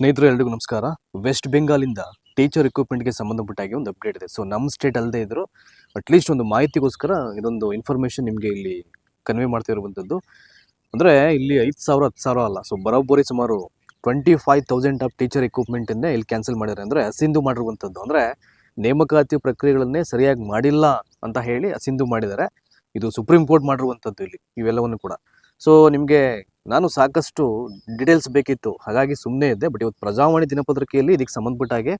ಸ್ನೇಹಿತರು, ಎಲ್ರಿಗೂ ನಮಸ್ಕಾರ. ವೆಸ್ಟ್ ಬೆಂಗಾಲಿಂದ ಟೀಚರ್ ರಿಕ್ರೂಟ್ಮೆಂಟ್ಗೆ ಸಂಬಂಧಪಟ್ಟಾಗಿ ಒಂದು ಅಪ್ಡೇಟ್ ಇದೆ. ಸೊ ನಮ್ಮ ಸ್ಟೇಟ್ ಅಲ್ಲದೆ ಇದ್ರು ಅಟ್ಲೀಸ್ಟ್ ಒಂದು ಮಾಹಿತಿಗೋಸ್ಕರ ಇದೊಂದು ಇನ್ಫಾರ್ಮೇಷನ್ ನಿಮಗೆ ಇಲ್ಲಿ ಕನ್ವೆ ಮಾಡ್ತಾ ಇರುವಂಥದ್ದು ಅಂದರೆ, ಇಲ್ಲಿ ಐದು ಸಾವಿರ ಹತ್ತು ಸಾವಿರ ಅಲ್ಲ. ಸೊ ಬರೋಬ್ಬರಿ ಸುಮಾರು twenty five thousand of teacher ರಿಕ್ರೂಟ್ಮೆಂಟನ್ನೇ ಇಲ್ಲಿ ಕ್ಯಾನ್ಸಲ್ ಮಾಡಿದ್ದಾರೆ. ಅಂದರೆ, ಅಸಿಂಧು ಮಾಡಿರುವಂಥದ್ದು ಅಂದರೆ, ನೇಮಕಾತಿ ಪ್ರಕ್ರಿಯೆಗಳನ್ನೇ ಸರಿಯಾಗಿ ಮಾಡಿಲ್ಲ ಅಂತ ಹೇಳಿ ಅಸಿಂಧು ಮಾಡಿದ್ದಾರೆ. ಇದು ಸುಪ್ರೀಂ ಕೋರ್ಟ್ ಮಾಡಿರುವಂಥದ್ದು ಇಲ್ಲಿ, ಇವೆಲ್ಲವನ್ನು ಕೂಡ. ಸೊ ನಿಮಗೆ ನಾನು ಸಾಕಷ್ಟು ಡೀಟೇಲ್ಸ್ ಬೇಕಿತ್ತು. ಹಾಗಾಗಿ ಸುಮ್ಮನೆ ಇದ್ದೆ ಬಟ್ ಇವತ್ತು ಪ್ರಜಾವಾಣಿ ದಿನಪತ್ರಿಕೆಯಲ್ಲಿ ಇದಕ್ಕೆ ಸಂಬಂಧಪಟ್ಟ ಹಾಗೆ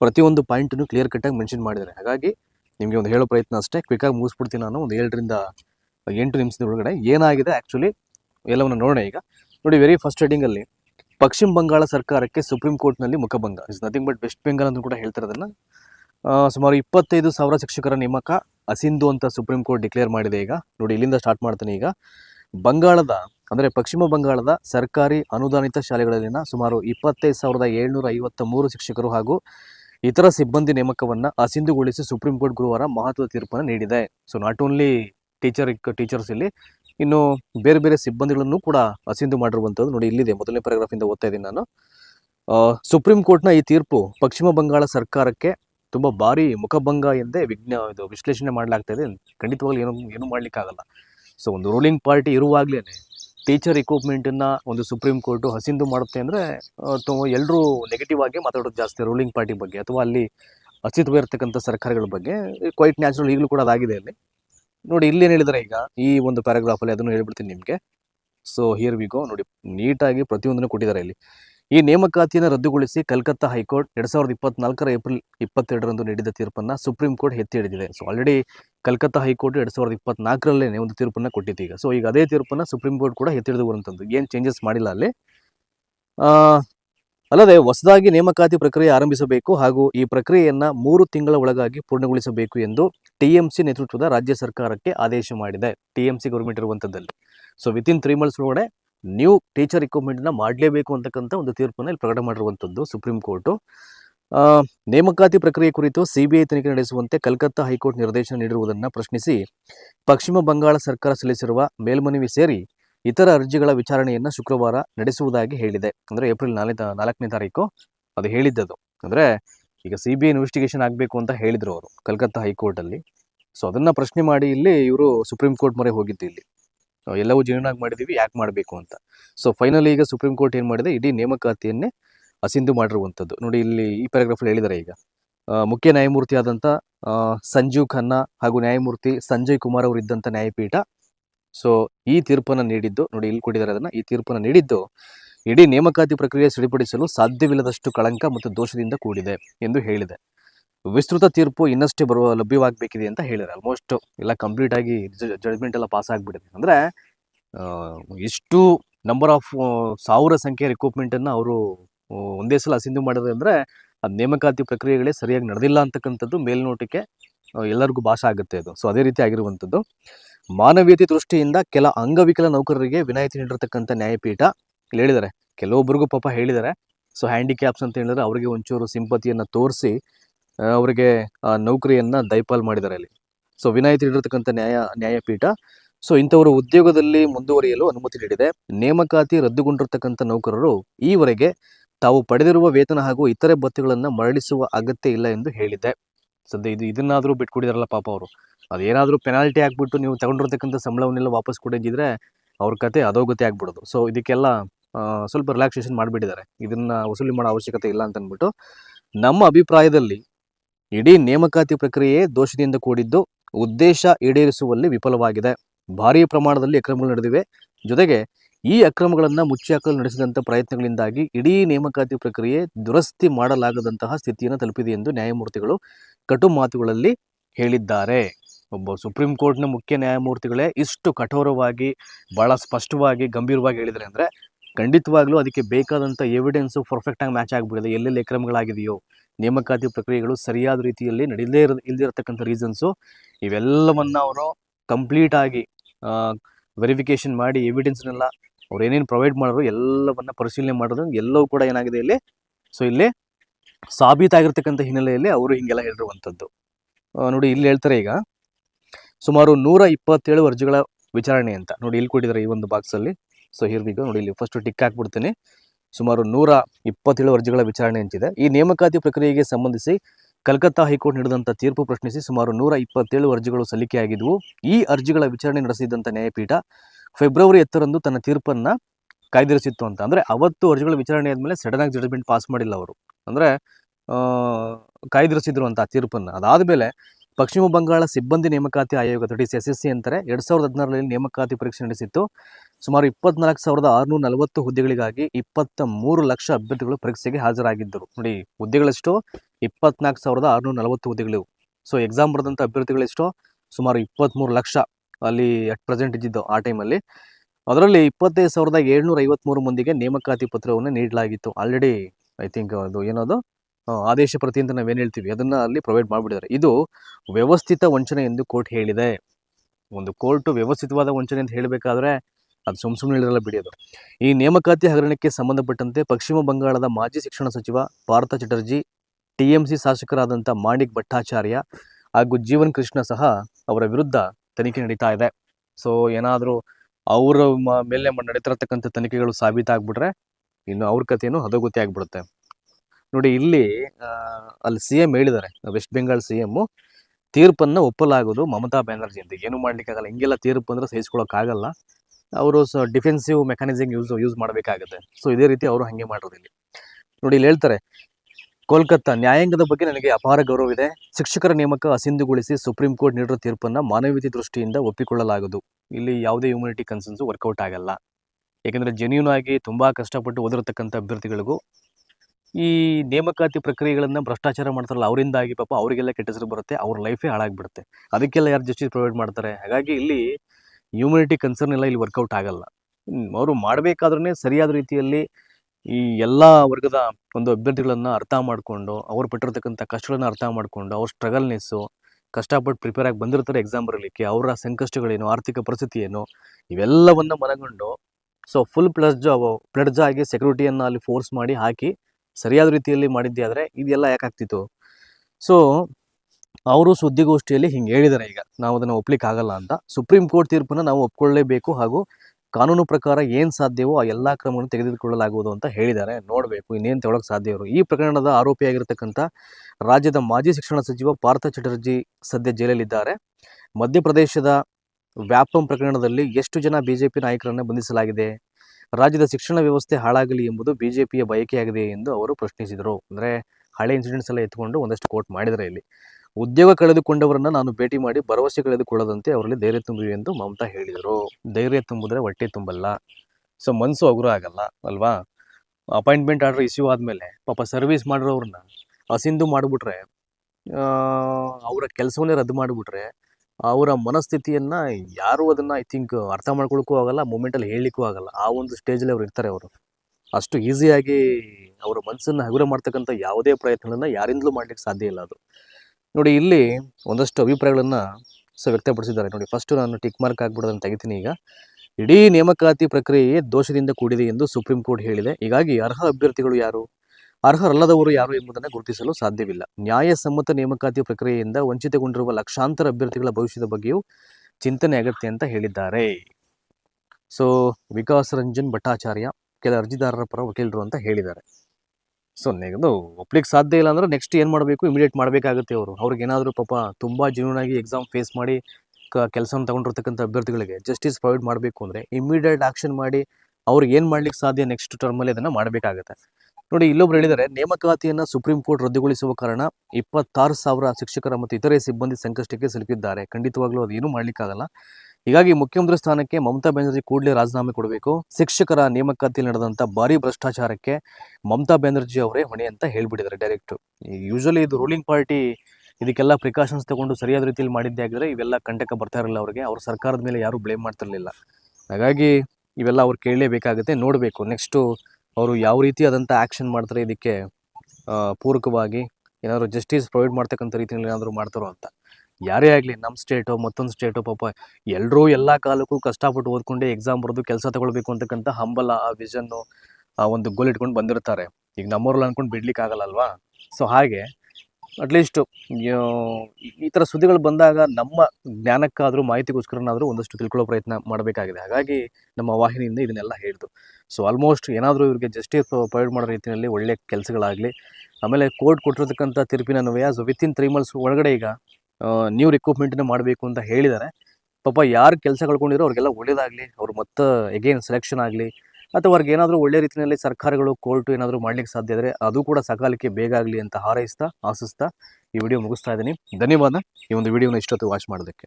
ಪ್ರತಿಯೊಂದು ಪಾಯಿಂಟನ್ನು ಕ್ಲಿಯರ್ ಕಟ್ಟಾಗಿ ಮೆನ್ಷನ್ ಮಾಡಿದ್ದಾರೆ. ಹಾಗಾಗಿ ನಿಮಗೆ ಒಂದು ಹೇಳೋ ಪ್ರಯತ್ನ ಅಷ್ಟೇ. ಕ್ವಿಕ್ಕಾಗಿ ಮುಗಿಸ್ಬಿಡ್ತೀನಿ ನಾನು ಒಂದು ಏಳರಿಂದ ಎಂಟು ನಿಮಿಷದ ಒಳಗಡೆ. ಏನಾಗಿದೆ ಆ್ಯಕ್ಚುಲಿ ಎಲ್ಲವನ್ನು ನೋಡೋಣ ಈಗ. ನೋಡಿ ವೆರಿ ಫಸ್ಟ್ ಹೆಡಿಂಗಲ್ಲಿ ಪಶ್ಚಿಮ ಬಂಗಾಳ ಸರ್ಕಾರಕ್ಕೆ ಸುಪ್ರೀಂ ಕೋರ್ಟ್ನಲ್ಲಿ ಮುಖಭಂಗ. Is nothing but West Bengal ಅಂತ ಕೂಡ ಹೇಳ್ತಾರೆ ಅದನ್ನು ಸುಮಾರು ಇಪ್ಪತ್ತೈದು ಸಾವಿರ ಶಿಕ್ಷಕರ ನೇಮಕ ಅಸಿಂಧು ಅಂತ ಸುಪ್ರೀಂ ಕೋರ್ಟ್ ಡಿಕ್ಲೇರ್ ಮಾಡಿದೆ ಈಗ. ನೋಡಿ, ಇಲ್ಲಿಂದ ಸ್ಟಾರ್ಟ್ ಮಾಡ್ತಾನೆ ಈಗ. ಬಂಗಾಳದ ಅಂದರೆ ಪಶ್ಚಿಮ ಬಂಗಾಳದ ಸರ್ಕಾರಿ ಅನುದಾನಿತ ಶಾಲೆಗಳಲ್ಲಿನ ಸುಮಾರು ಇಪ್ಪತ್ತೈದು ಸಾವಿರದ ಏಳ್ನೂರ ಐವತ್ತ ಮೂರು ಶಿಕ್ಷಕರು ಹಾಗೂ ಇತರ ಸಿಬ್ಬಂದಿ ನೇಮಕವನ್ನು ಅಸಿಂಧುಗೊಳಿಸಿ ಸುಪ್ರೀಂ ಕೋರ್ಟ್ ಗುರುವಾರ ಮಹತ್ವದ ತೀರ್ಪನ್ನು ನೀಡಿದೆ. So not only teacher teachers ಇಲ್ಲಿ, ಇನ್ನು ಬೇರೆ ಬೇರೆ ಸಿಬ್ಬಂದಿಗಳನ್ನು ಕೂಡ ಅಸಿಂಧು ಮಾಡಿರುವಂಥದ್ದು ನೋಡಿ ಇಲ್ಲಿದೆ. ಮೊದಲನೇ ಪ್ಯಾರಾಗ್ರಾಫಿಂದ ಓದ್ತಾ ಇದ್ದೀನಿ ನಾನು. ಸುಪ್ರೀಂ ಕೋರ್ಟ್ನ ಈ ತೀರ್ಪು ಪಶ್ಚಿಮ ಬಂಗಾಳ ಸರ್ಕಾರಕ್ಕೆ ತುಂಬ ಭಾರಿ ಮುಖಭಂಗ ಎಂದೇ ವಿಜ್ಞಾ, ಇದು ವಿಶ್ಲೇಷಣೆ ಮಾಡಲಾಗ್ತಾ ಇದೆ. ಖಂಡಿತವಾಗ್ಲೂ ಏನು ಏನು ಮಾಡಲಿಕ್ಕಾಗಲ್ಲ. ಸೊ ಒಂದು ರೂಲಿಂಗ್ ಪಾರ್ಟಿ ಇರುವಾಗಲೇ ಟೀಚರ್ ಇಕ್ವಿಪ್ಮೆಂಟನ್ನು ಒಂದು ಸುಪ್ರೀಂ ಕೋರ್ಟು ಹಸಿಂದು ಮಾಡುತ್ತೆ ಅಂದರೆ ಎಲ್ಲರೂ ನೆಗೆಟಿವ್ ಆಗಿ ಮಾತಾಡೋದು ಜಾಸ್ತಿ ರೂಲಿಂಗ್ ಪಾರ್ಟಿ ಬಗ್ಗೆ ಅಥವಾ ಅಲ್ಲಿ ಅಸ್ತಿತ್ವ ಇರತಕ್ಕಂಥ ಸರ್ಕಾರಗಳ ಬಗ್ಗೆ. ಕ್ವೈಟ್ ನ್ಯಾಚುರಲ್ ಈಗಲೂ ಕೂಡ ಅದಾಗಿದೆ ಅಲ್ಲಿ. ನೋಡಿ, ಇಲ್ಲಿ ಏನು ಹೇಳಿದ್ದಾರೆ ಈಗ ಈ ಒಂದು ಪ್ಯಾರಾಗ್ರಾಫಲ್ಲಿ ಅದನ್ನು ಹೇಳ್ಬಿಡ್ತೀನಿ ನಿಮಗೆ. ಸೊ ಹಿಯರ್ ವಿ ಗೋ ನೋಡಿ, ನೀಟಾಗಿ ಪ್ರತಿಯೊಂದನ್ನು ಕೊಟ್ಟಿದ್ದಾರೆ ಇಲ್ಲಿ. ಈ ನೇಮಕಾತಿಯನ್ನು ರದ್ದುಗೊಳಿಸಿ ಕಲ್ಕತ್ತಾ ಹೈಕೋರ್ಟ್ ಎರಡ್ ಸಾವಿರದ ಇಪ್ಪತ್ನಾಲ್ಕರ ಏಪ್ರಿಲ್ ಇಪ್ಪತ್ತೆರಡರಂದು ನೀಡಿದ ತೀರ್ಪನ್ನು ಸುಪ್ರೀಂ ಕೋರ್ಟ್ ಎತ್ತಿ ಹಿಡಿದಿದೆ. ಸೊ ಆಲ್ರೆಡಿ ಕಲ್ಕತ್ತಾ ಹೈಕೋರ್ಟ್ ಎರಡ್ ಸಾವಿರದ ಇಪ್ಪತ್ನಾಲ್ಕರಲ್ಲೇ ಒಂದು ತೀರ್ಪನ್ನು ಕೊಟ್ಟಿತ್ತು ಈಗ ಸೊ ಈಗ ಅದೇ ತೀರ್ಪನ್ನು ಸುಪ್ರೀಂ ಕೋರ್ಟ್ ಕೂಡ ಎತ್ತಿ ಹಿಡಿದುವಂಥದ್ದು ಏನು ಚೇಂಜಸ್ ಮಾಡಿಲ್ಲ ಅಲ್ಲಿ. ಅಲ್ಲದೆ ಹೊಸದಾಗಿ ನೇಮಕಾತಿ ಪ್ರಕ್ರಿಯೆ ಆರಂಭಿಸಬೇಕು ಹಾಗೂ ಈ ಪ್ರಕ್ರಿಯೆಯನ್ನು ಮೂರು ತಿಂಗಳ ಒಳಗಾಗಿ ಪೂರ್ಣಗೊಳಿಸಬೇಕು ಎಂದು ಟಿಎಂಸಿ ನೇತೃತ್ವದ ರಾಜ್ಯ ಸರ್ಕಾರಕ್ಕೆ ಆದೇಶ ಮಾಡಿದೆ. ಟಿಎಂಸಿ ಗೌರ್ಮೆಂಟ್ ಇರುವಂಥದ್ದಲ್ಲಿ ಸೊ ವಿತಿನ್ ತ್ರೀ ಮಂತ್ಸ್ ಒಳಗಡೆ ನ್ಯೂ ಟೀಚರ್ ರಿಕ್ರೂಟ್ಮೆಂಟ್ನ ಮಾಡಲೇಬೇಕು ಅಂತಕ್ಕಂಥ ಒಂದು ತೀರ್ಪನ್ನು ಇಲ್ಲಿ ಪ್ರಕಟ ಮಾಡಿರುವಂಥದ್ದು ಸುಪ್ರೀಂ ಕೋರ್ಟು. ನೇಮಕಾತಿ ಪ್ರಕ್ರಿಯೆ ಕುರಿತು ಸಿಬಿಐ ತನಿಖೆ ನಡೆಸುವಂತೆ ಕಲ್ಕತ್ತಾ ಹೈಕೋರ್ಟ್ ನಿರ್ದೇಶನ ನೀಡಿರುವುದನ್ನು ಪ್ರಶ್ನಿಸಿ ಪಶ್ಚಿಮ ಬಂಗಾಳ ಸರ್ಕಾರ ಸಲ್ಲಿಸಿರುವ ಮೇಲ್ಮನವಿ ಸೇರಿ ಇತರ ಅರ್ಜಿಗಳ ವಿಚಾರಣೆಯನ್ನು ಶುಕ್ರವಾರ ನಡೆಸುವುದಾಗಿ ಹೇಳಿದೆ. ಅಂದರೆ ಏಪ್ರಿಲ್ ನಾಲ್ಕ, ನಾಲ್ಕನೇ ತಾರೀಕು ಅದು ಹೇಳಿದ್ದದು. ಅಂದರೆ ಈಗ ಸಿ ಬಿ ಐ ಇನ್ವೆಸ್ಟಿಗೇಷನ್ ಆಗಬೇಕು ಅಂತ ಹೇಳಿದರು ಅವರು ಕಲ್ಕತ್ತಾ ಹೈಕೋರ್ಟಲ್ಲಿ. ಸೊ ಅದನ್ನು ಪ್ರಶ್ನೆ ಮಾಡಿ ಇಲ್ಲಿ ಇವರು ಸುಪ್ರೀಂ ಕೋರ್ಟ್ ಮೊರೆ ಹೋಗಿದ್ದು ಇಲ್ಲಿ. ಎಲ್ಲವೂ ಜೀರ್ಣಾಗಿ ಮಾಡಿದ್ದೀವಿ ಯಾಕೆ ಮಾಡಬೇಕು ಅಂತ. ಸೊ ಫೈನಲಿ ಈಗ ಸುಪ್ರೀಂ ಕೋರ್ಟ್ ಏನು ಮಾಡಿದೆ, ಇಡೀ ನೇಮಕಾತಿಯನ್ನೇ ಅಸಿಂಧು ಮಾಡಿರುವಂಥದ್ದು. ನೋಡಿ, ಇಲ್ಲಿ ಈ ಪ್ಯಾರಾಗ್ರಾಫಲ್ಲಿ ಹೇಳಿದ್ದಾರೆ ಈಗ. ಮುಖ್ಯ ನ್ಯಾಯಮೂರ್ತಿ ಆದಂಥ ಸಂಜೀವ್ ಖನ್ನಾ ಹಾಗೂ ನ್ಯಾಯಮೂರ್ತಿ ಸಂಜಯ್ ಕುಮಾರ್ ಅವರು ಇದ್ದಂಥ ನ್ಯಾಯಪೀಠ, ಸೊ, ಈ ತೀರ್ಪನ್ನು ನೀಡಿದ್ದು, ನೋಡಿ, ಇಲ್ಲಿ ಕೊಟ್ಟಿದ್ದಾರೆ ಅದನ್ನು, ಈ ತೀರ್ಪನ್ನು ನೀಡಿದ್ದು, ಇಡೀ ನೇಮಕಾತಿ ಪ್ರಕ್ರಿಯೆ ಸರಿಪಡಿಸಲು ಸಾಧ್ಯವಿಲ್ಲದಷ್ಟು ಕಳಂಕ ಮತ್ತು ದೋಷದಿಂದ ಕೂಡಿದೆ ಎಂದು ಹೇಳಿದೆ. ವಿಸ್ತೃತ ತೀರ್ಪು ಇನ್ನಷ್ಟೇ ಬರುವ ಲಭ್ಯವಾಗಬೇಕಿದೆ ಅಂತ ಹೇಳಿದ್ದಾರೆ. ಆಲ್ಮೋಸ್ಟ್ ಎಲ್ಲ ಕಂಪ್ಲೀಟ್ ಆಗಿ ಜಡ್ಜ್ಮೆಂಟ್ ಎಲ್ಲ ಪಾಸ್ ಆಗಿಬಿಡುತ್ತೆ ಅಂದರೆ ಇಷ್ಟು ನಂಬರ್ ಆಫ್ ಸಾವಿರ ಸಂಖ್ಯೆಯ ರಿಕ್ರೂಟ್ಮೆಂಟನ್ನು ಅವರು ಒಂದೇ ಸಲ ಅಸಿಂಧು ಮಾಡಿದ್ರೆ ಅಂದರೆ, ಅದು ನೇಮಕಾತಿ ಪ್ರಕ್ರಿಯೆಗಳೇ ಸರಿಯಾಗಿ ನಡೆದಿಲ್ಲ ಅಂತಕ್ಕಂಥದ್ದು ಮೇಲ್ನೋಟಕ್ಕೆ ಎಲ್ಲರಿಗೂ ಭಾಷೆ ಆಗುತ್ತೆ ಅದು. ಸೊ ಅದೇ ರೀತಿ ಆಗಿರುವಂಥದ್ದು. ಮಾನವೀಯತೆ ದೃಷ್ಟಿಯಿಂದ ಕೆಲ ಅಂಗವಿಕಲ ನೌಕರರಿಗೆ ವಿನಾಯಿತಿ ನೀಡಿರ್ತಕ್ಕಂಥ ನ್ಯಾಯಪೀಠ ಇಲ್ಲಿ ಹೇಳಿದ್ದಾರೆ. ಕೆಲವೊಬ್ಬರಿಗೂ ಪಾಪ ಹೇಳಿದ್ದಾರೆ. ಸೊ ಹ್ಯಾಂಡಿಕ್ಯಾಪ್ಸ್ ಅಂತ ಹೇಳಿದ್ರೆ ಅವರಿಗೆ ಒಂಚೂರು ಸಿಂಪತಿಯನ್ನು ತೋರಿಸಿ ಅವರಿಗೆ ನೌಕರಿಯನ್ನು ದಯಪಾಲ್ ಮಾಡಿದ್ದಾರೆ ಅಲ್ಲಿ. ಸೊ ವಿನಾಯಿತಿ ನೀಡಿರ್ತಕ್ಕಂಥ ನ್ಯಾಯ, ನ್ಯಾಯಪೀಠ. ಸೊ ಇಂಥವರು ಉದ್ಯೋಗದಲ್ಲಿ ಮುಂದುವರಿಯಲು ಅನುಮತಿ ನೀಡಿದೆ. ನೇಮಕಾತಿ ರದ್ದುಗೊಂಡಿರತಕ್ಕಂಥ ನೌಕರರು ಈವರೆಗೆ ತಾವು ಪಡೆದಿರುವ ವೇತನ ಹಾಗೂ ಇತರೆ ಭತ್ಯೆಗಳನ್ನು ಮರಳಿಸುವ ಅಗತ್ಯ ಇಲ್ಲ ಎಂದು ಹೇಳಿದೆ ಸದ್ಯ ಇದು ಇದನ್ನಾದರೂ ಬಿಟ್ಕೊಡಿದಾರಲ್ಲ ಪಾಪ ಅವರು. ಅದೇನಾದರೂ ಪೆನಾಲ್ಟಿ ಹಾಕ್ಬಿಟ್ಟು ನೀವು ತಗೊಂಡಿರ್ತಕ್ಕಂಥ ಸಂಬಳವನ್ನೆಲ್ಲ ವಾಪಸ್ ಕೊಡಂಗಿದ್ರೆ ಅವ್ರ ಕತೆ ಅಧೋಗತಿ ಆಗ್ಬಿಡೋದು. ಸೊ ಇದಕ್ಕೆಲ್ಲ ಸ್ವಲ್ಪ ರಿಲ್ಯಾಕ್ಸೇಷನ್ ಮಾಡಿಬಿಟ್ಟಿದ್ದಾರೆ. ಇದನ್ನ ವಸೂಲಿ ಮಾಡೋ ಅವಶ್ಯಕತೆ ಇಲ್ಲ ಅಂತ ಅಂದ್ಬಿಟ್ಟು ನಮ್ಮ ಅಭಿಪ್ರಾಯದಲ್ಲಿ ಇಡೀ ನೇಮಕಾತಿ ಪ್ರಕ್ರಿಯೆ ದೋಷದಿಂದ ಕೂಡಿದ್ದು ಉದ್ದೇಶ ಈಡೇರಿಸುವಲ್ಲಿ ವಿಫಲವಾಗಿದೆ. ಭಾರೀ ಪ್ರಮಾಣದಲ್ಲಿ ಅಕ್ರಮಗಳು ನಡೆದಿವೆ. ಜೊತೆಗೆ ಈ ಅಕ್ರಮಗಳನ್ನು ಮುಚ್ಚಾಕಲು ನಡೆಸಿದಂಥ ಪ್ರಯತ್ನಗಳಿಂದಾಗಿ ಇಡೀ ನೇಮಕಾತಿ ಪ್ರಕ್ರಿಯೆ ದುರಸ್ತಿ ಮಾಡಲಾಗದಂತಹ ಸ್ಥಿತಿಯನ್ನು ತಲುಪಿದೆ ಎಂದು ನ್ಯಾಯಮೂರ್ತಿಗಳು ಕಟು ಮಾತುಗಳಲ್ಲಿ ಹೇಳಿದ್ದಾರೆ. ಒಬ್ಬ ಸುಪ್ರೀಂ ಕೋರ್ಟ್ನ ಮುಖ್ಯ ನ್ಯಾಯಮೂರ್ತಿಗಳೇ ಇಷ್ಟು ಕಠೋರವಾಗಿ, ಬಹಳ ಸ್ಪಷ್ಟವಾಗಿ, ಗಂಭೀರವಾಗಿ ಹೇಳಿದರೆ ಅಂದರೆ ಖಂಡಿತವಾಗ್ಲೂ ಅದಕ್ಕೆ ಬೇಕಾದಂಥ ಎವಿಡೆನ್ಸು ಪರ್ಫೆಕ್ಟಾಗಿ ಮ್ಯಾಚ್ ಆಗಿಬಿಡಿದೆ ಎಲ್ಲೆಲ್ಲಿ ಅಕ್ರಮಗಳಾಗಿದೆಯೋ. ನೇಮಕಾತಿ ಪ್ರಕ್ರಿಯೆಗಳು ಸರಿಯಾದ ರೀತಿಯಲ್ಲಿ ನಡೆಯದೇ ಇರ, ಇಲ್ದಿರತಕ್ಕಂಥ ರೀಸನ್ಸು ಇವೆಲ್ಲವನ್ನು ಅವರು ಕಂಪ್ಲೀಟ್ ಆಗಿ ವೆರಿಫಿಕೇಶನ್ ಮಾಡಿ ಎವಿಡೆನ್ಸ್ನೆಲ್ಲ ಅವ್ರು ಏನೇನು ಪ್ರೊವೈಡ್ ಮಾಡೋರು ಎಲ್ಲವನ್ನ ಪರಿಶೀಲನೆ ಮಾಡೋದು ಎಲ್ಲವೂ ಕೂಡ ಏನಾಗಿದೆ ಇಲ್ಲಿ? ಸೊ ಇಲ್ಲಿ ಸಾಬೀತಾಗಿರ್ತಕ್ಕಂಥ ಹಿನ್ನೆಲೆಯಲ್ಲಿ ಅವರು ಹಿಂಗೆಲ್ಲ ಹೇಳಿರುವಂಥದ್ದು. ನೋಡಿ ಇಲ್ಲಿ ಹೇಳ್ತಾರೆ ಈಗ, ಸುಮಾರು ನೂರ ಇಪ್ಪತ್ತೇಳು ಅರ್ಜಿಗಳ ವಿಚಾರಣೆ ಅಂತ. ನೋಡಿ ಇಲ್ಲಿ ಕೊಟ್ಟಿದ್ದಾರೆ ಈ ಒಂದು ಬಾಕ್ಸಲ್ಲಿ ಸೊ ಹಿರ್ಬಿಗೋ ನೋಡಿ ಇಲ್ಲಿ ಫಸ್ಟ್ ಟಿಕ್ ಹಾಕ್ಬಿಡ್ತೀನಿ. ಸುಮಾರು ನೂರ ಇಪ್ಪತ್ತೇಳು ಅರ್ಜಿಗಳ ವಿಚಾರಣೆ ಹಂಚಿದೆ ಈ ನೇಮಕಾತಿ ಪ್ರಕ್ರಿಯೆಗೆ ಸಂಬಂಧಿಸಿ ಕಲ್ಕತ್ತಾ ಹೈಕೋರ್ಟ್ ನೀಡಿದಂಥ ತೀರ್ಪು ಪ್ರಶ್ನಿಸಿ ಸುಮಾರು ನೂರ ಇಪ್ಪತ್ತೇಳು ಅರ್ಜಿಗಳು ಸಲ್ಲಿಕೆಯಾಗಿದ್ದವು ಈ ಅರ್ಜಿಗಳ ವಿಚಾರಣೆ ನಡೆಸಿದಂಥ ನ್ಯಾಯಪೀಠ ಫೆಬ್ರವರಿ ಹತ್ತರಂದು ತನ್ನ ತೀರ್ಪನ್ನು ಕಾಯ್ದಿರಿಸಿತ್ತು ಅಂತ. ಅಂದರೆ ಅವತ್ತು ಅರ್ಜಿಗಳ ವಿಚಾರಣೆ ಆದಮೇಲೆ ಸಡನ್ ಆಗಿ ಜಡ್ಜ್ಮೆಂಟ್ ಪಾಸ್ ಮಾಡಿಲ್ಲ ಅವರು. ಅಂದರೆ ಕಾಯ್ದಿರಿಸಿದ್ರು ಅಂತ ತೀರ್ಪನ್ನ. ಅದಾದ್ಮೇಲೆ ಪಶ್ಚಿಮ ಬಂಗಾಳ ಸಿಬ್ಬಂದಿ ನೇಮಕಾತಿ ಆಯೋಗ ದಟ್ ಎಸ್ ಎಸ್ ಸಿ ಅಂತಾರೆ. ಎರಡು ಸಾವಿರದ ಹದಿನಾರರಲ್ಲಿ ನೇಮಕಾತಿ ಪರೀಕ್ಷೆ ನಡೆಸಿತ್ತು. ಸುಮಾರು ಇಪ್ಪತ್ನಾಲ್ಕು ಸಾವಿರದ ಆರುನೂರ ನಲವತ್ತು ಹುದ್ದೆಗಳಿಗಾಗಿ ಇಪ್ಪತ್ತ ಮೂರು ಲಕ್ಷ ಅಭ್ಯರ್ಥಿಗಳು ಪರೀಕ್ಷೆಗೆ ಹಾಜರಾಗಿದ್ದರು. ನೋಡಿ, ಹುದ್ದೆಗಳಷ್ಟು ಇಪ್ಪತ್ನಾಲ್ಕು ಸಾವಿರದ ಆರುನೂರ ನಲವತ್ತು ಹುದ್ದೆಗಳು ಸೊ ಎಕ್ಸಾಮ್ ಬರೆದಂಥ ಅಭ್ಯರ್ಥಿಗಳೆಷ್ಟು ಸುಮಾರು ಇಪ್ಪತ್ತ್ಮೂರು ಲಕ್ಷ ಅಲ್ಲಿ ಅಟ್ ಪ್ರೆಸೆಂಟ್ ಇದ್ದಿದ್ದು ಆ ಟೈಮಲ್ಲಿ. ಅದರಲ್ಲಿ ಇಪ್ಪತ್ತೈದು ಸಾವಿರದ ಏಳ್ನೂರ ಐವತ್ತ್ಮೂರು ಮಂದಿಗೆ ನೇಮಕಾತಿ ಪತ್ರವನ್ನು ನೀಡಲಾಗಿತ್ತು. ಆಲ್ರೆಡಿ ಐ ಥಿಂಕ್ ಅದು ಏನದು? ಆದೇಶ ಪ್ರತಿ ಅಂತ ನಾವೇನು ಹೇಳ್ತೀವಿ? ಅದನ್ನ ಅಲ್ಲಿ ಪ್ರೊವೈಡ್ ಮಾಡಿಬಿಟ್ಟಿದ್ದಾರೆ. ಇದು ವ್ಯವಸ್ಥಿತ ವಂಚನೆ ಎಂದು ಕೋರ್ಟ್ ಹೇಳಿದೆ. ಒಂದು ಕೋರ್ಟ್ ವ್ಯವಸ್ಥಿತವಾದ ವಂಚನೆ ಅಂತ ಹೇಳಬೇಕಾದ್ರೆ ಅದು ಸುಮ್ ಸುಮ್ಮನೆ ಹೇಳಿರಲ್ಲ ಬಿಡಿಯೋದು ಈ ನೇಮಕಾತಿ ಹಗರಣಕ್ಕೆ ಸಂಬಂಧಪಟ್ಟಂತೆ ಪಶ್ಚಿಮ ಬಂಗಾಳದ ಮಾಜಿ ಶಿಕ್ಷಣ ಸಚಿವ Partha Chatterjee T M C ಶಾಸಕರಾದಂಥ Manik Bhattacharya ಹಾಗೂ ಜೀವನ್ ಕೃಷ್ಣ ಸಹ ಅವರ ವಿರುದ್ಧ ತನಿಖೆ ನಡೀತಾ ಇದೆ. ಸೊ ಏನಾದರೂ ಅವರ ಮೇಲೆ ನಡೀತಿರತಕ್ಕಂಥ ತನಿಖೆಗಳು ಸಾಬೀತಾಗ್ಬಿಟ್ರೆ ಇನ್ನು ಅವ್ರ ಕಥೆಯೂ ಹದಗುತಿ ಆಗ್ಬಿಡುತ್ತೆ. ನೋಡಿ, ಇಲ್ಲಿ ಅಲ್ಲಿ ಸಿ ಎಂ ಹೇಳಿದ್ದಾರೆ. ವೆಸ್ಟ್ ಬೆಂಗಾಲ್ ಸಿ ಎಂ ತೀರ್ಪನ್ನ ಒಪ್ಪಲಾಗೋದು ಮಮತಾ ಬ್ಯಾನರ್ಜಿ ಅಂತ. ಏನು ಮಾಡ್ಲಿಕ್ಕಾಗಲ್ಲ. ಹಿಂಗೆಲ್ಲ ತೀರ್ಪು ಅಂದ್ರೆ ಸಹಿಸ್ಕೊಳಕ್ಕಾಗಲ್ಲ ಅವರು ಡಿಫೆನ್ಸಿವ್ ಮೆಕ್ಯಾನಿಸಮ್ ಯೂಸ್ ಯೂಸ್ ಮಾಡಬೇಕಾಗುತ್ತೆ. ಸೊ ಇದೇ ರೀತಿ ಅವರು ಹಾಗೆ ಮಾಡೋದು ಇಲ್ಲಿ. ನೋಡಿ, ಇಲ್ಲಿ ಹೇಳ್ತಾರೆ, ಕೋಲ್ಕತ್ತಾ ನ್ಯಾಯಾಂಗದ ಬಗ್ಗೆ ನನಗೆ ಅಪಾರ ಗೌರವವಿದೆ ಶಿಕ್ಷಕರ ನೇಮಕ ಅಸಿಂಧುಗೊಳಿಸಿ ಸುಪ್ರೀಂ ಕೋರ್ಟ್ ನೀಡಿರೋ ತೀರ್ಪನ್ನ ಮಾನವೀಯತೆ ದೃಷ್ಟಿಯಿಂದ ಒಪ್ಪಿಕೊಳ್ಳಲಾಗದು. ಇಲ್ಲಿ ಯಾವುದೇ ಹ್ಯೂಮಿನಿಟಿ ಕನ್ಸನ್ಸು ವರ್ಕೌಟ್ ಆಗಲ್ಲ. ಏಕೆಂದರೆ ಜೆನ್ಯೂನ್ ಆಗಿ ತುಂಬಾ ಕಷ್ಟಪಟ್ಟು ಓದಿರತಕ್ಕಂಥ ಅಭ್ಯರ್ಥಿಗಳಿಗೂ ಈ ನೇಮಕಾತಿ ಪ್ರಕ್ರಿಯೆಗಳನ್ನ ಭ್ರಷ್ಟಾಚಾರ ಮಾಡ್ತಾರಲ್ಲ, ಅವರಿಂದಾಗಿ ಪಾಪ ಅವರಿಗೆಲ್ಲ ಕೆಟ್ಟ ಹೆಸರು ಬರುತ್ತೆ, ಅವ್ರ ಲೈಫೇ ಹಾಳಾಗ್ಬಿಡುತ್ತೆ. ಅದಕ್ಕೆಲ್ಲ ಯಾರು ಜಸ್ಟಿಸ್ ಪ್ರೊವೈಡ್ ಮಾಡ್ತಾರೆ? ಹಾಗಾಗಿ ಇಲ್ಲಿ ಹ್ಯೂಮಿನಿಟಿ ಕನ್ಸರ್ನ್ ಎಲ್ಲ ಇಲ್ಲಿ ವರ್ಕೌಟ್ ಆಗಲ್ಲ. ಅವರು ಮಾಡಬೇಕಾದ್ರೆ ಸರಿಯಾದ ರೀತಿಯಲ್ಲಿ ಈ ಎಲ್ಲ ವರ್ಗದ ಒಂದು ಅಭ್ಯರ್ಥಿಗಳನ್ನ ಅರ್ಥ ಮಾಡಿಕೊಂಡು, ಅವ್ರು ಪಟ್ಟಿರ್ತಕ್ಕಂಥ ಕಷ್ಟಗಳನ್ನ ಅರ್ಥ ಮಾಡಿಕೊಂಡು, ಅವ್ರ ಸ್ಟ್ರಗಲ್ನೆಸ್ಸು ಕಷ್ಟಪಟ್ಟು ಪ್ರಿಪೇರ್ ಆಗಿ ಬಂದಿರ್ತಾರೆ ಎಕ್ಸಾಮ್ ಬರಲಿಕ್ಕೆ, ಅವರ ಸಂಕಷ್ಟಗಳೇನು, ಆರ್ಥಿಕ ಪರಿಸ್ಥಿತಿ ಏನು ಇವೆಲ್ಲವನ್ನು ಮನಗೊಂಡು ಸೊ ಫುಲ್ ಪ್ಲಡ್ಜ್ ಪ್ಲಡ್ಜ್ ಆಗಿ ಸೆಕ್ಯೂರಿಟಿಯನ್ನು ಅಲ್ಲಿ ಫೋರ್ಸ್ ಮಾಡಿ ಹಾಕಿ ಸರಿಯಾದ ರೀತಿಯಲ್ಲಿ ಮಾಡಿದ್ದೆ ಆದರೆ ಇದೆಲ್ಲ ಯಾಕಾಗ್ತಿತ್ತು? ಸೊ ಅವರು ಸುದ್ದಿಗೋಷ್ಠಿಯಲ್ಲಿ ಹಿಂಗೆ ಹೇಳಿದ್ದಾರೆ ಈಗ, ನಾವು ಅದನ್ನು ಒಪ್ಲಿಕ್ಕೆ ಆಗಲ್ಲ ಅಂತ. ಸುಪ್ರೀಂ ಕೋರ್ಟ್ ತೀರ್ಪನ್ನ ನಾವು ಒಪ್ಕೊಳ್ಳೇಬೇಕು ಹಾಗೂ ಕಾನೂನು ಪ್ರಕಾರ ಏನು ಸಾಧ್ಯವೋ ಆ ಎಲ್ಲ ಕ್ರಮವನ್ನು ತೆಗೆದುಕೊಳ್ಳಲಾಗುವುದು ಅಂತ ಹೇಳಿದ್ದಾರೆ ನೋಡಬೇಕು ಇನ್ನೇನು ತೊಳಕ್ಕೆ ಸಾಧ್ಯ ಈ ಪ್ರಕರಣದ ಆರೋಪಿಯಾಗಿರ್ತಕ್ಕಂಥ ರಾಜ್ಯದ ಮಾಜಿ ಶಿಕ್ಷಣ ಸಚಿವ ಪಾರ್ಥ ಚಟರ್ಜಿ ಸದ್ಯ ಜೈಲಲ್ಲಿದ್ದಾರೆ. ಮಧ್ಯಪ್ರದೇಶದ ವ್ಯಾಪಂ ಪ್ರಕರಣದಲ್ಲಿ ಎಷ್ಟು ಜನ ಬಿಜೆಪಿ ನಾಯಕರನ್ನು ಬಂಧಿಸಲಾಗಿದೆ? ರಾಜ್ಯದ ಶಿಕ್ಷಣ ವ್ಯವಸ್ಥೆ ಹಾಳಾಗಲಿ ಎಂಬುದು ಬಿಜೆಪಿಯ ಬಯಕೆಯಾಗಿದೆ ಎಂದು ಅವರು ಪ್ರಶ್ನಿಸಿದರು. ಅಂದರೆ ಹಳೆ ಇನ್ಸಿಡೆಂಟ್ಸ್ ಎಲ್ಲ ಎತ್ಕೊಂಡು ಒಂದಷ್ಟು ಕೋಟ್ ಮಾಡಿದರೆ ಇಲ್ಲಿ. ಉದ್ಯೋಗ ಕಳೆದುಕೊಂಡವರನ್ನ ನಾನು ಭೇಟಿ ಮಾಡಿ ಭರವಸೆ ಕಳೆದುಕೊಳ್ಳದಂತೆ ಅವರಲ್ಲಿ ಧೈರ್ಯ ತುಂಬಿವೆ ಎಂದು ಮಮತಾ ಹೇಳಿದರು. ಧೈರ್ಯ ತುಂಬಿದ್ರೆ ಹೊಟ್ಟೆ ತುಂಬಲ್ಲ. ಸೊ ಮನಸ್ಸು ಹಗುರ ಆಗಲ್ಲ, ಅಲ್ವಾ? ಅಪಾಯಿಂಟ್ಮೆಂಟ್ ಆರ್ಡರ್ ಇಶ್ಯೂ ಆದಮೇಲೆ ಪಾಪ ಸರ್ವಿಸ್ ಮಾಡಿರೋರನ್ನ ಹಸಿಂದು ಮಾಡಿಬಿಟ್ರೆ ಅವರ ಕೆಲಸವನ್ನೇ ರದ್ದು ಮಾಡಿಬಿಟ್ರೆ ಅವರ ಮನಸ್ಥಿತಿಯನ್ನ ಯಾರು ಅದನ್ನ ಐ ಥಿಂಕ್ ಅರ್ಥ ಮಾಡ್ಕೊಳಕ್ಕೂ ಆಗಲ್ಲ ಮೂಮೆಂಟಲ್ಲಿ ಹೇಳಲಿಕ್ಕೂ ಆಗಲ್ಲ. ಆ ಒಂದು ಸ್ಟೇಜಲ್ಲಿ ಅವ್ರು ಇರ್ತಾರೆ ಅವರು. ಅಷ್ಟು ಈಸಿಯಾಗಿ ಅವರ ಮನಸ್ಸನ್ನು ಹಗುರ ಮಾಡ್ತಕ್ಕಂಥ ಯಾವುದೇ ಪ್ರಯತ್ನಗಳನ್ನ ಯಾರಿಂದಲೂ ಮಾಡ್ಲಿಕ್ಕೆ ಸಾಧ್ಯ ಇಲ್ಲ ಅದು. ನೋಡಿ, ಇಲ್ಲಿ ಒಂದಷ್ಟು ಅಭಿಪ್ರಾಯಗಳನ್ನ ಸೊ ವ್ಯಕ್ತಪಡಿಸಿದ್ದಾರೆ. ನೋಡಿ ಫಸ್ಟ್ ನಾನು ಟಿಕ್ ಮಾರ್ಕ್ ಆಗ್ಬಿಡೋದನ್ನು ತೆಗಿತೀನಿ ಈಗ. ಇಡೀ ನೇಮಕಾತಿ ಪ್ರಕ್ರಿಯೆಯೇ ದೋಷದಿಂದ ಕೂಡಿದೆ ಎಂದು ಸುಪ್ರೀಂ ಕೋರ್ಟ್ ಹೇಳಿದೆ. ಹೀಗಾಗಿ ಅರ್ಹ ಅಭ್ಯರ್ಥಿಗಳು ಯಾರು? ಅರ್ಹರಲ್ಲದವರು ಯಾರು ಎಂಬುದನ್ನು ಗುರುತಿಸಲು ಸಾಧ್ಯವಿಲ್ಲ. ನ್ಯಾಯಸಮ್ಮತ ನೇಮಕಾತಿ ಪ್ರಕ್ರಿಯೆಯಿಂದ ವಂಚಿತಗೊಂಡಿರುವ ಲಕ್ಷಾಂತರ ಅಭ್ಯರ್ಥಿಗಳ ಭವಿಷ್ಯದ ಬಗ್ಗೆಯೂ ಚಿಂತನೆ ಅಗತ್ಯ ಅಂತ ಹೇಳಿದ್ದಾರೆ. ಸೊ ವಿಕಾಸ್ ರಂಜನ್ ಭಟ್ಟಾಚಾರ್ಯ ಕೆಲ ಅರ್ಜಿದಾರರ ಪರ ವಕೀಲರು ಅಂತ ಹೇಳಿದ್ದಾರೆ. ಸೊ ನೆಗದು ಒಪ್ಲಿಕ್ಕೆ ಸಾಧ್ಯ ಇಲ್ಲ ಅಂದ್ರೆ ನೆಕ್ಸ್ಟ್ ಏನು ಮಾಡಬೇಕು? ಇಮಿಡಿಯೇಟ್ ಮಾಡಬೇಕಾಗುತ್ತೆ ಅವರು. ಅವ್ರಿಗೆ ಏನಾದರೂ ಪಾಪ ತುಂಬ ಜೀವನಾಗಿ ಎಕ್ಸಾಮ್ ಫೇಸ್ ಮಾಡಿ ಕ ಕೆಲಸವನ್ನು ತಗೊಂಡಿರ್ತಕ್ಕಂಥ ಅಭ್ಯರ್ಥಿಗಳಿಗೆ ಜಸ್ಟಿಸ್ ಪ್ರೊವೈಡ್ ಮಾಡಬೇಕು ಅಂದರೆ ಇಮಿಡಿಯೇಟ್ ಆಕ್ಷನ್ ಮಾಡಿ ಅವ್ರಿಗೆ ಏನು ಮಾಡ್ಲಿಕ್ಕೆ ಸಾಧ್ಯ ನೆಕ್ಸ್ಟ್ ಟರ್ಮಲ್ಲಿ ಅದನ್ನು ಮಾಡಬೇಕಾಗುತ್ತೆ. ನೋಡಿ, ಇಲ್ಲೊಬ್ರು ಹೇಳಿದರೆ, ನೇಮಕಾತಿಯನ್ನು ಸುಪ್ರೀಂ ಕೋರ್ಟ್ ರದ್ದುಗೊಳಿಸುವ ಕಾರಣ ಇಪ್ಪತ್ತಾರು ಸಾವಿರ ಶಿಕ್ಷಕರ ಮತ್ತು ಇತರೆ ಸಿಬ್ಬಂದಿ ಸಂಕಷ್ಟಕ್ಕೆ ಸಿಲುಕಿದ್ದಾರೆ. ಖಂಡಿತವಾಗ್ಲೂ ಅದೇನು ಮಾಡಲಿಕ್ಕಾಗಲ್ಲ. ಹೀಗಾಗಿ ಮುಖ್ಯಮಂತ್ರಿ ಸ್ಥಾನಕ್ಕೆ ಮಮತಾ ಬ್ಯಾನರ್ಜಿ ಕೂಡಲೇ ರಾಜೀನಾಮೆ ಕೊಡಬೇಕು. ಶಿಕ್ಷಕರ ನೇಮಕಾತಿಯಲ್ಲಿ ನಡೆದಂಥ ಭಾರಿ ಭ್ರಷ್ಟಾಚಾರಕ್ಕೆ ಮಮತಾ ಬ್ಯಾನರ್ಜಿ ಅವರೇ ಹೊಣೆ ಅಂತ ಹೇಳ್ಬಿಟ್ಟಿದ್ದಾರೆ ಡೈರೆಕ್ಟ್ ಯೂಶಲಿ ಇದು ರೂಲಿಂಗ್ ಪಾರ್ಟಿ ಇದಕ್ಕೆಲ್ಲ ಪ್ರಿಕಾಷನ್ಸ್ ತಗೊಂಡು ಸರಿಯಾದ ರೀತಿಯಲ್ಲಿ ಮಾಡಿದ್ದೇ ಆಗಿದ್ರೆ ಇವೆಲ್ಲ ಕಂಟಕ ಬರ್ತಾ ಇರಲಿಲ್ಲ ಅವರಿಗೆ. ಅವ್ರ ಸರ್ಕಾರದ ಮೇಲೆ ಯಾರೂ ಬ್ಲೇಮ್ ಮಾಡ್ತಿರಲಿಲ್ಲ. ಹಾಗಾಗಿ ಇವೆಲ್ಲ ಅವ್ರು ಕೇಳಲೇಬೇಕಾಗುತ್ತೆ. ನೋಡಬೇಕು. ನೆಕ್ಸ್ಟು ಅವರು ಯಾವ ರೀತಿ ಆದಂಥ ಆ್ಯಕ್ಷನ್ ಮಾಡ್ತಾರೆ ಇದಕ್ಕೆ ಪೂರಕವಾಗಿ ಏನಾದರೂ ಜಸ್ಟಿಸ್ ಪ್ರೊವೈಡ್ ಮಾಡ್ತಕ್ಕಂಥ ರೀತಿಯಲ್ಲಿ ಏನಾದರೂ ಮಾಡ್ತಾರೋ ಅಂತ. ಯಾರೇ ಆಗಲಿ ನಮ್ಮ ಸ್ಟೇಟು ಮತ್ತೊಂದು ಸ್ಟೇಟು ಪಾಪ ಎಲ್ಲರೂ ಎಲ್ಲ ಕಾಲಕ್ಕೂ ಕಷ್ಟಪಟ್ಟು ಓದ್ಕೊಂಡೆ ಎಕ್ಸಾಮ್ ಬರೆದು ಕೆಲಸ ತಗೊಳ್ಬೇಕು ಅಂತಕ್ಕಂಥ ಹಂಬಲ ಆ ವಿಷನ್ನು ಆ ಒಂದು ಗೋಲ್ ಇಟ್ಕೊಂಡು ಬಂದಿರ್ತಾರೆ. ಈಗ ನಮ್ಮೂರಲ್ಲಿ ಅಂದ್ಕೊಂಡು ಬಿಡ್ಲಿಕ್ಕೆ ಆಗಲ್ಲ ಅಲ್ವಾ? ಸೊ ಹಾಗೆ ಅಟ್ಲೀಸ್ಟ್ ಈ ಥರ ಸುದ್ದಿಗಳು ಬಂದಾಗ ನಮ್ಮ ಜ್ಞಾನಕ್ಕಾದರೂ, ಮಾಹಿತಿಗೋಸ್ಕರನಾದರೂ ಒಂದಷ್ಟು ತಿಳ್ಕೊಳ್ಳೋ ಪ್ರಯತ್ನ ಮಾಡಬೇಕಾಗಿದೆ. ಹಾಗಾಗಿ ನಮ್ಮ ವಾಹಿನಿಯಿಂದ ಇದನ್ನೆಲ್ಲ ಹೇಳಿದ್ರು ಸೊ ಆಲ್ಮೋಸ್ಟ್ ಏನಾದರೂ ಇವರಿಗೆ ಜಸ್ಟಿಸ್ ಪ್ರೊವೈಡ್ ಮಾಡೋ ರೀತಿಯಲ್ಲಿ ಒಳ್ಳೆಯ ಕೆಲಸಗಳಾಗಲಿ, ಆಮೇಲೆ ಕೋರ್ಟ್ ಕೊಟ್ಟಿರ್ತಕ್ಕಂಥ ತೀರ್ಪಿನ ಸೊ ಇನ್ ತ್ರೀ ಮಂತ್ಸ್ ಒಳಗಡೆ ಈಗ ನ್ಯೂ ರಿಕ್ರೂಟ್ಮೆಂಟನ್ನು ಮಾಡಬೇಕು ಅಂತ ಹೇಳಿದ್ದಾರೆ. ಪಾಪ ಯಾರು ಕೆಲಸ ಕಳ್ಕೊಂಡಿರೋ ಅವ್ರಿಗೆಲ್ಲ ಒಳ್ಳೇದಾಗಲಿ. ಅವ್ರು ಮತ್ತೆ ಎಗೇನ್ ಸೆಲೆಕ್ಷನ್ ಆಗಲಿ. ಅಥವಾ ಅವ್ರಿಗೆ ಏನಾದರೂ ಒಳ್ಳೆ ರೀತಿಯಲ್ಲಿ ಸರ್ಕಾರಗಳು, ಕೋರ್ಟು ಏನಾದರೂ ಮಾಡ್ಲಿಕ್ಕೆ ಸಾಧ್ಯ ಇದ್ದರೆ ಅದು ಕೂಡ ಸಕಾಲಕ್ಕೆ ಬೇಗ ಆಗಲಿ ಅಂತ ಹಾರೈಸ್ತಾ, ಆಶಿಸ್ತಾ ಈ ವಿಡಿಯೋ ಮುಗಿಸ್ತಾ ಇದ್ದೀನಿ. ಧನ್ಯವಾದ. ಈ ಒಂದು ವಿಡಿಯೋನ ಇಷ್ಟೊತ್ತು ವಾಚ್ ಮಾಡೋದಕ್ಕೆ.